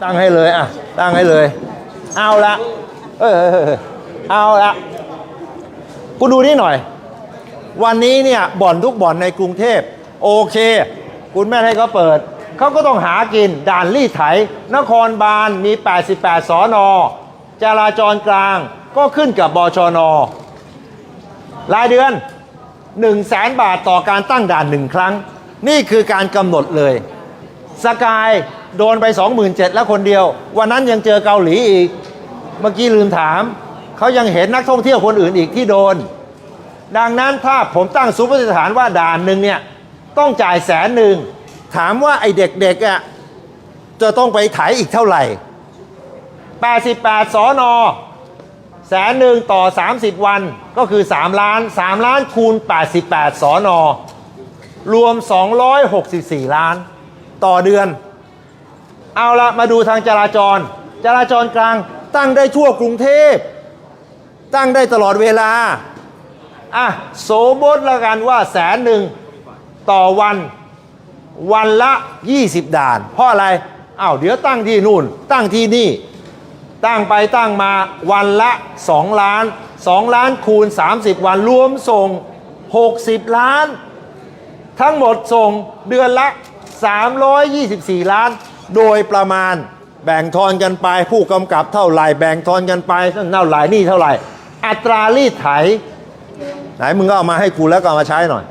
ตั้งให้เลยอะ ตั้งให้เลย เอาละเออเออเออเอาละกูดูนี่หน่อย วันนี้เนี่ยบ่อนทุกบ่อนในกรุงเทพ โอเค คุณแม่ให้เขาเปิด เขาก็ต้องหากิน ด่านลี่ไถ นครบาลมี 88 สอนอจราจรกลางก็ขึ้นกับบชน รายเดือน 1 0 0 0 0แสนบาทต่อการตั้งด่านหนึ่งครั้ง นี่คือการกำหนดเลย สกาย โดนไป 27,000แล้วคนเดียว วันนั้นยังเจอเกาหลีอีก เมื่อกี้ลืมถาม เขายังเห็นนักท่องเที่ยวคนอื่นอีกที่โดน ดังนั้นถ้าผมตั้งซุปเปอร์สถานว่าด่านหนึ่งเนี่ยต้องจ่ายแสนหนึ่ง ถามว่าไอเด็กๆอะจะต้องไปไถอีกเท่าไหร่ 88สอนอแสนหนึ่งต่อ 30 วันก็คือ 3 ล้าน 3 ล้านคูณ 88สอนอรวม 264 ล้าน ต่อเดือน เอาละมาดูทางจราจร จราจรกลางตั้งได้ทั่วกรุงเทพ ตั้งได้ตลอดเวลา อะโสมมติล้วกันว่าแสนหนึ่งต่อวันวันละ 20 ด่าน เพราะอะไรอ้าวเดี๋ยวตั้งที่นู่น ตั้งที่นี่ ตั้งไปตั้งมาวันละ 2 ล้าน 2 ล้านคูณ 30 วันรวมส่ง 60 ล้าน ทั้งหมดส่งเดือนละ 324 ล้าน โดยประมาณแบ่งทอนกันไป ผู้กำกับเท่าไหร่แบ่งทอนกันไปเท่าไหร่นี่เท่าไหร่ อัตรารีดไถ ไหนมึงก็เอามาให้กูแล้วก็มาใช้หน่อย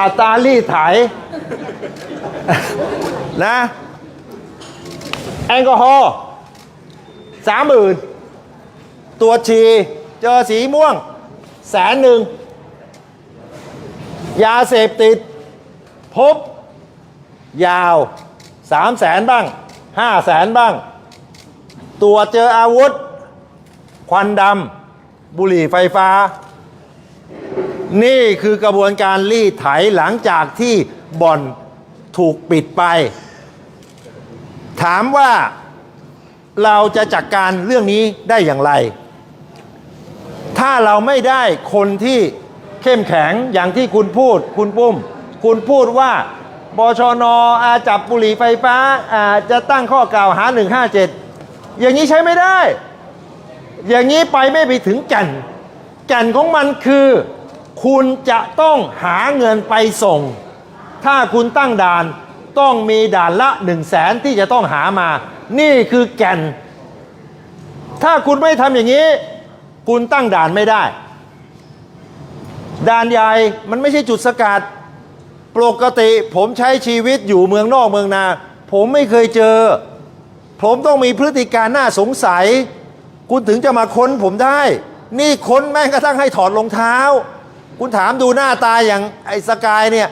อัตรารีดไถนะแอลกอฮอล์สามหมื่นตัวจฉีเจอสีม่วงแสนหนึ่งยาเสพติด พบ ยาว สามแสนบ้างห้าแสนบ้างตัวจเจออาวุธ ควันดำบุหรี่ไฟฟ้า นี่คือกระบวนการรีดไถหลังจากที่บ่อนถูกปิดไป ถามว่าเราจะจัดการเรื่องนี้ได้อย่างไร ถ้าเราไม่ได้คนที่เข้มแข็งอย่างที่คุณพูด คุณปุ้ม คุณพูดว่า บชนอาจับบุหรี่ไฟฟ้าอาจะตั้งข้อกล่าวหา 157 อย่างนี้ใช้ไม่ได้ อย่างนี้ไปไม่ไปถึงแก่น แก่นของมันคือ คุณจะต้องหาเงินไปส่ง ถ้าคุณตั้งด่านต้องมีด่านละ1นึ่งแสนที่จะต้องหามา นี่คือแก่น ถ้าคุณไม่ทำอย่างนี้ คุณตั้งด่านไม่ได้ ด่านใหญ่มันไม่ใช่จุดสกัด ปกติผมใช้ชีวิตอยู่เมืองนอกเมืองนา ผมไม่เคยเจอ ผมต้องมีพฤติการน่าสงสัย คุณถึงจะมาค้นผมได้ นี่ค้นแม่งกระทั่งให้ถอดรองเท้า คุณถามดูหน้าตาอย่างไอ้สกายเนี่ย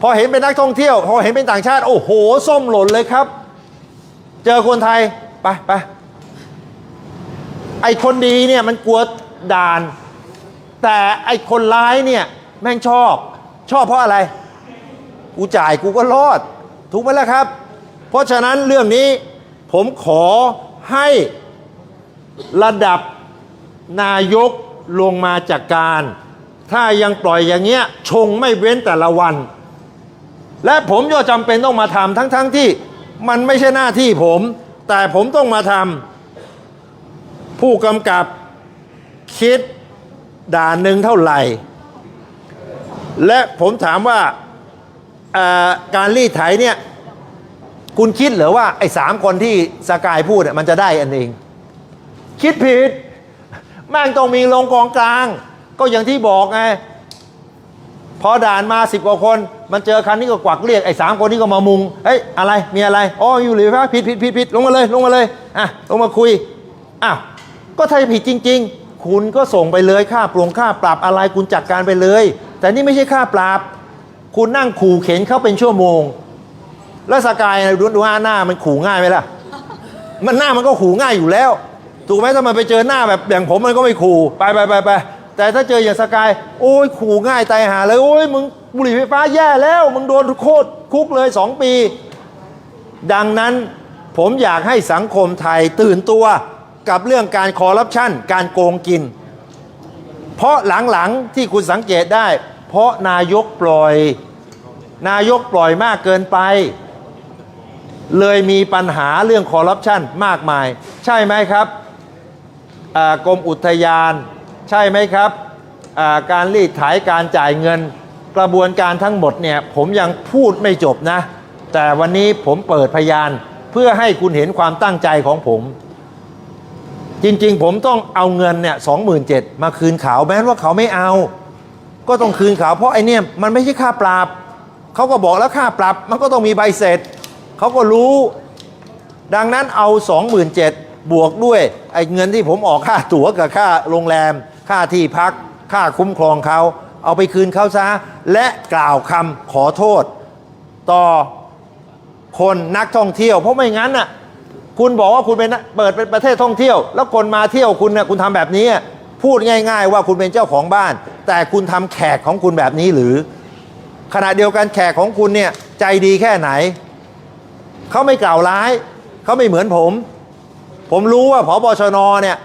พอเห็นเป็นนักท่องเที่ยว พอเห็นเป็นต่างชาติ โอ้โห ส้มหล่นเลยครับ เจอคนไทย ไปไปไอ้คนดีเนี่ยมันกลัวด่าน แต่ไอ้คนร้ายเนี่ยแม่งชอบ ชอบเพราะอะไร กูจ่ายกูก็รอด ถูกไหมล่ะครับ เพราะฉะนั้นเรื่องนี้ผมขอให้ระดับนายกลงมาจากการ ถ้ายังปล่อยอย่างเงี้ย ชงไม่เว้นแต่ละวัน และผมก็จำเป็นต้องมาทำทั้งๆทที่มันไม่ใช่หน้าที่ผม แต่ผมต้องมาทำผู้กำกับคิดด่านหนึ่งเท่าไหร่ และผมถามว่าการรีดไถเนี่ย คุณคิดเหรือว่าไอ้สามคนที่สกายพูดเนี่ยมันจะได้อันเอง คิดผิดแม่งต้องมีลงกองกลาง ก็อย่างที่บอกไงพอด่านมาสิบกว่าคน มันเจอคันนี้ก็กวักเรียกไอ้สามคนนี้ก็มามุงเฮ้ยอะไรมีอะไรอ๋ออยู่หรือไฟฟ้าผิดผิดผิดผิดลงมาเลยลงมาเลยอะลงมาคุยอ้าวก็ถ้าผิดจริง ๆ คุณก็ส่งไปเลยค่าปรงค่าปรับอะไรคุณจัดการไปเลย แต่นี่ไม่ใช่ค่าปรับคุณนั่งขู่เข็นเขาเป็นชั่วโมง แล้วสกายดูดูหน้ามันขู่ง่ายไหมล่ะ มันหน้ามันก็ขู่ง่ายอยู่แล้ว ถูกไหมถ้ามันไปเจอหน้าแบบอย่างผมมันก็ไม่ขู่ไปไปไปไปแต่ถ้าเจออย่างสกาย โอ้ยขู่ง่ายตายหาเลยโอ้ยมึงบุหรี่ไฟฟ้าแย่แล้ว มึงโดนโคตรคุกเลยสองปี ดังนั้นผมอยากให้สังคมไทยตื่นตัวกับเรื่องการคอร์รัปชันการโกงกิน เพราะหลังๆที่คุณสังเกตได้ เพราะนายกปล่อย นายกปล่อยมากเกินไป เลยมีปัญหาเรื่องคอร์รัปชันมากมาย ใช่ไหมครับกรมอุทยาน ใช่ไหมครับการรีดไถการจ่ายเงิน กระบวนการทั้งหมดเนี่ยผมยังพูดไม่จบนะ แต่วันนี้ผมเปิดพยานเพื่อให้คุณเห็นความตั้งใจของผม จริง ๆ ผมต้องเอาเงินเนี่ยสองหมื่นเจ็ดมาคืนเขาแม้ว่าเขาไม่เอา ก็ต้องคืนเขาเพราะไอ้เนี่ยมันไม่ใช่ค่าปรับเขาก็บอกแล้วค่าปรับมันก็ต้องมีใบเสร็จเขาก็รู้ ดังนั้นเอา27,000บวกด้วยไอ้เงินที่ผมออกค่าตั๋วกับค่าโรงแรม ค่าที่พัก ค่าคุ้มครองเขาเอาไปคืนเขาซะและกล่าวคำขอโทษ ต่อคนนักท่องเที่ยว เพราะไม่งั้นน่ะ คุณบอกว่าคุณเป็นนักเปิดเป็นประเทศท่องเที่ยว แล้วคนมาเที่ยวคุณเนี่ยคุณทำแบบนี้ พูดง่าย ๆ ว่าคุณเป็นเจ้าของบ้าน แต่คุณทำแขกของคุณแบบนี้หรือ ขณะเดียวกันแขกของคุณเนี่ยใจดีแค่ไหนเขาไม่กล่าวร้ายเขาไม่เหมือนผม ผมรู้ว่าผบชนเนี่ย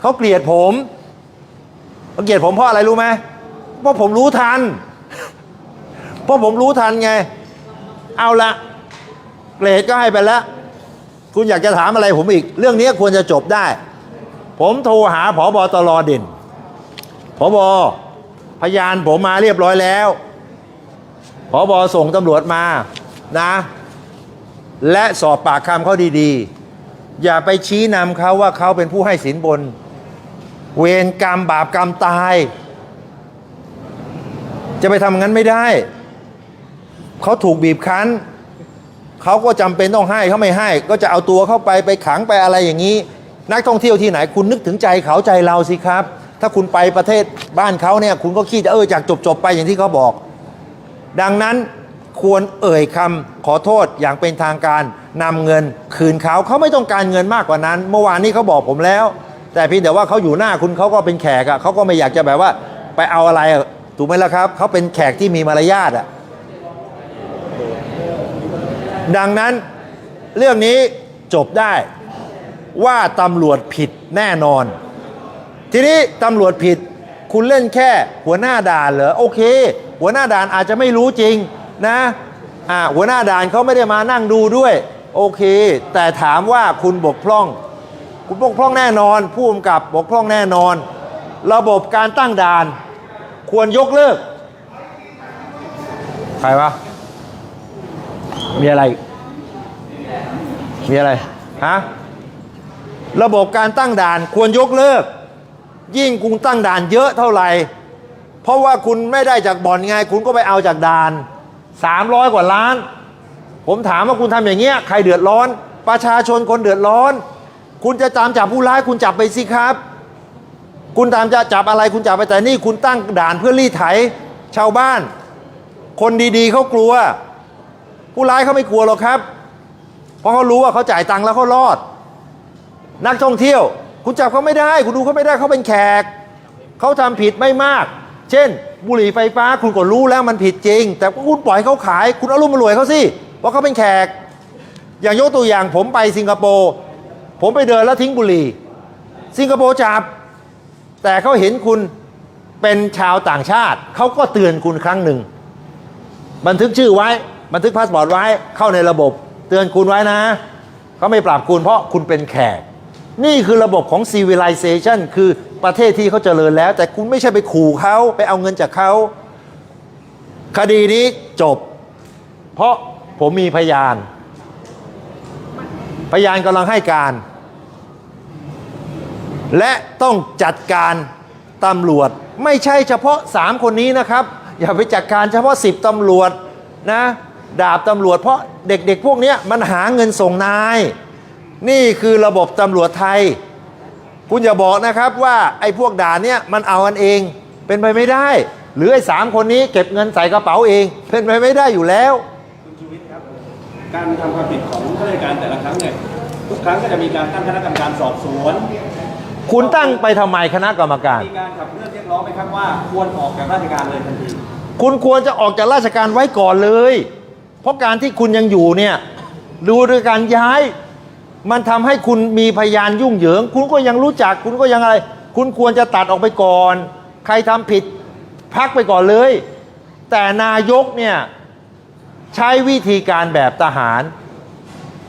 เขาเกลียดผมเขาเกลียดผมเพราะอะไรรู้ไหมเพราะผมรู้ทัน เพราะผมรู้ทันไง เอาละเกรดก็ให้ไปแล้ว คุณอยากจะถามอะไรผมอีก เรื่องนี้ควรจะจบได้ ผมโทรหาผอบอตรเด่นผอบอพยานผมมาเรียบร้อยแล้วผอบอส่งตำรวจมานะ และสอบปากคำเขาดีๆ อย่าไปชี้นำเขาว่าเขาเป็นผู้ให้สินบน เวรกรรมบาปกรรมตาย จะไปทำงั้นไม่ได้ เขาถูกบีบคั้น เขาก็จำเป็นต้องให้เขาไม่ให้ ก็จะเอาตัวเข้าไปไปขังไปอะไรอย่างนี้ นักท่องเที่ยวที่ไหนคุณนึกถึงใจเขาใจเราสิครับ ถ้าคุณไปประเทศบ้านเขาเนี่ยคุณก็คิดเออจากจบๆไปอย่างที่เขาบอก ดังนั้นควรเอ่ยคำขอโทษอย่างเป็นทางการนำเงินคืนเขาเขาไม่ต้องการเงินมากกว่านั้น เมื่อวานนี้เขาบอกผมแล้ว แต่เพียงแต่ว่าเขาอยู่หน้าคุณเขาก็เป็นแขกอะเขาก็ไม่อยากจะแบบว่าไปเอาอะไรถูกไหมล่ะครับเขาเป็นแขกที่มีมารยาทอะ ดังนั้นเรื่องนี้จบได้ว่าตำรวจผิดแน่นอน ทีนี้ตำรวจผิดคุณเล่นแค่หัวหน้าด่านเหรอโอเค หัวหน้าด่านอาจจะไม่รู้จริงนะอ่าหัวหน้าด่านเขาไม่ได้มานั่งดูด้วย โอเค แต่ถามว่าคุณบกพร่อง คุณบกพร่องแน่นอน ผู้กำกับบกพร่องแน่นอน ระบบการตั้งด่าน ควรยกเลิก ใครวะ มีอะไร มีอะไร ฮะ ระบบการตั้งด่านควรยกเลิก ยิ่งคุณตั้งด่านเยอะเท่าไหร่ เพราะว่าคุณไม่ได้จากบ่อนไง คุณก็ไปเอาจากด่าน300กว่าล้าน ผมถามว่าคุณทำอย่างเงี้ยใครเดือดร้อน ประชาชนคนเดือดร้อน คุณจะตามจับผู้ร้ายคุณจับไปสิครับ คุณตามจะจับอะไรคุณจับไปแต่นี่คุณตั้งด่านเพื่อรีดไถชาวบ้าน คนดีๆเขากลัว ผู้ร้ายเขาไม่กลัวหรอกครับ เพราะเขารู้ว่าเขาจ่ายตังค์แล้วเขารอด นักท่องเที่ยว คุณจับเขาไม่ได้ คุณดูเขาไม่ได้เขาเป็นแขก เขาทำผิดไม่มาก เช่น บุหรี่ไฟฟ้าคุณก็รู้แล้วมันผิดจริง แต่คุณปล่อยเขาขาย คุณเอารุ่มมารวยเขาสิเพราะเขาเป็นแขก อย่างยกตัวอย่างผมไปสิงคโปร์ผมไปเดินแล้วทิ้งบุหรี่ สิงคโปร์จับ แต่เขาเห็นคุณเป็นชาวต่างชาติ เขาก็เตือนคุณครั้งหนึ่ง บันทึกชื่อไว้ บันทึกพาสปอร์ตไว้เข้าในระบบ เตือนคุณไว้นะเขาไม่ปรับคุณเพราะคุณเป็นแขก นี่คือระบบของ civilization คือประเทศที่เขาเจริญแล้ว แต่คุณไม่ใช่ไปขู่เขาไปเอาเงินจากเขาคดีนี้จบ เพราะผมมีพยาน พยานกำลังให้การ และต้องจัดการตำรวจไม่ใช่เฉพาะ 3 คนนี้นะครับ อย่าไปจัดการเฉพาะ 10ตำรวจนะ ดาบตำรวจเพราะเด็กๆพวกเนี้ยมันหาเงินส่งนาย นี่คือระบบตำรวจไทย คุณอย่าบอกนะครับว่าไอ้พวกด่านเนี่ยมันเอากันเอง เป็นไปไม่ได้ หรือไอ้สามคนนี้เก็บเงินใส่กระเป๋าเอง เป็นไปไม่ได้อยู่แล้วคุณชูวิทย์ครับการทำความผิดของข้าราชการแต่ละครั้งเนี่ยทุกครั้งก็จะมีการตั้งคณะกรรมการสอบสวนคุณตั้งไปทำไมคณะกรรมการ มีการขับเคลื่อนเรียกร้องไหมครับว่าควรออกจากราชการเลยทันที คุณควรจะออกจากราชการไว้ก่อนเลย เพราะการที่คุณยังอยู่เนี่ยดูด้วยการย้าย มันทำให้คุณมีพยานยุ่งเหยิง คุณก็ยังรู้จัก คุณก็ยังอะไร คุณควรจะตัดออกไปก่อน ใครทำผิดพักไปก่อนเลย แต่นายกเนี่ยใช้วิธีการแบบทหาร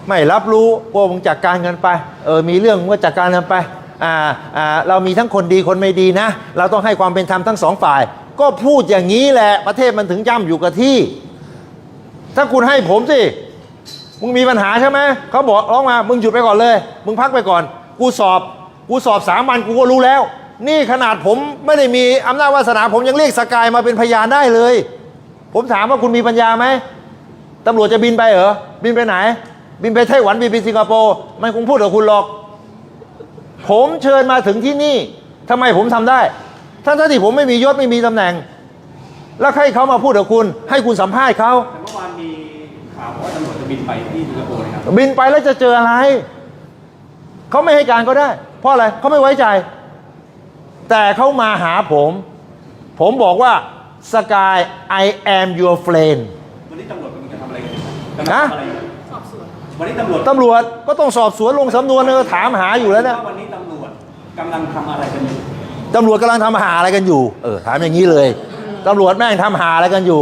ไม่รับรู้พวกมึงจัดการกันไปเออมีเรื่องมึงก็จัดการกันไปอ่าอ่าเรามีทั้งคนดีคนไม่ดีนะ เราต้องให้ความเป็นธรรมทั้งสองฝ่าย ก็พูดอย่างนี้แหละประเทศมันถึงย่ำอยู่กับที่ ถ้าคุณให้ผมสิ มึงมีปัญหาใช่ไหม เขาบอกร้องมา มึงหยุดไปก่อนเลย มึงพักไปก่อน กูสอบ กูสอบสามวันกูก็รู้แล้ว นี่ขนาดผมไม่ได้มีอำนาจวาสนา ผมยังเรียกสกายมาเป็นพยานได้เลย ผมถามว่าคุณมีปัญญาไหมตำรวจจะบินไปเหรอ บินไปไหน บินไปไต้หวัน บินไปสิงคโปร์ มันคงพูดกับคุณหรอก ผมเชิญมาถึงที่นี่ทำไมผมทำได้ทั้งๆที่ผมไม่มียศไม่มีตำแหน่ง แล้วให้เขามาพูดกับคุณ ให้คุณสัมภาษณ์เขา ข่าวว่าตำรวจจะบินไปที่สิงคโปร์นะครับบินไปแล้วจะเจออะไร เขาไม่ให้การก็ได้ เพราะอะไรเขาไม่ไว้ใจ แต่เขามาหาผม ผมบอกว่าสกาย I am your friend วันนี้ตำรวจกำลังจะทำอะไรกันอยู่กำลังฮะทำอะไรอยู่วันนี้ตำรวจตำรวจก็ต้องสอบสวนลงสำนวนเออถามหาอยู่แล้วนะาวันนี้ตำรวจกำลังทำอะไรกันอยู่ตำรวจกำลังทำหาอะไรกันอยู่ เออถามอย่างนี้เลยตำรวจแม่งทำหาอะไรกันอยู่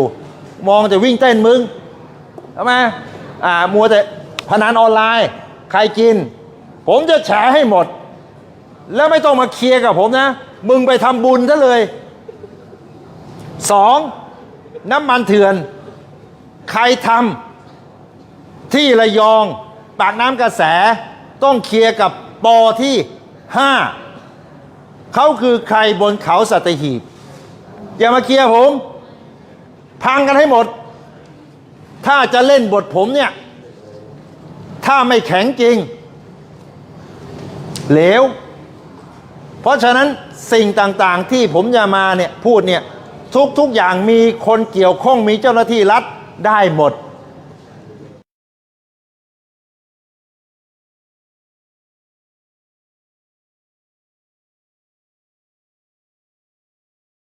มองแต่วิ่งเต้นมึง ทำไมอ่ามัวแต่พนันออนไลน์ ใครกิน ผมจะแฉให้หมด แล้วไม่ต้องมาเคลียร์กับผมนะ มึงไปทำบุญซะเลยสองน้ำมันเถื่อน ใครทำที่ระยอง ปากน้ำกระแสต้องเคลียร์กับปอที่ห้าเขาคือใครบนเขาสัตหีบ อย่ามาเคลียร์ผม พังกันให้หมด ถ้าจะเล่นบทผมเนี่ย ถ้าไม่แข็งจริง เหลว เพราะฉะนั้นสิ่งต่างๆที่ผมจะมาเนี่ยพูดเนี่ยทุกๆอย่างมีคนเกี่ยวข้องมีเจ้าหน้าที่รัฐได้หมด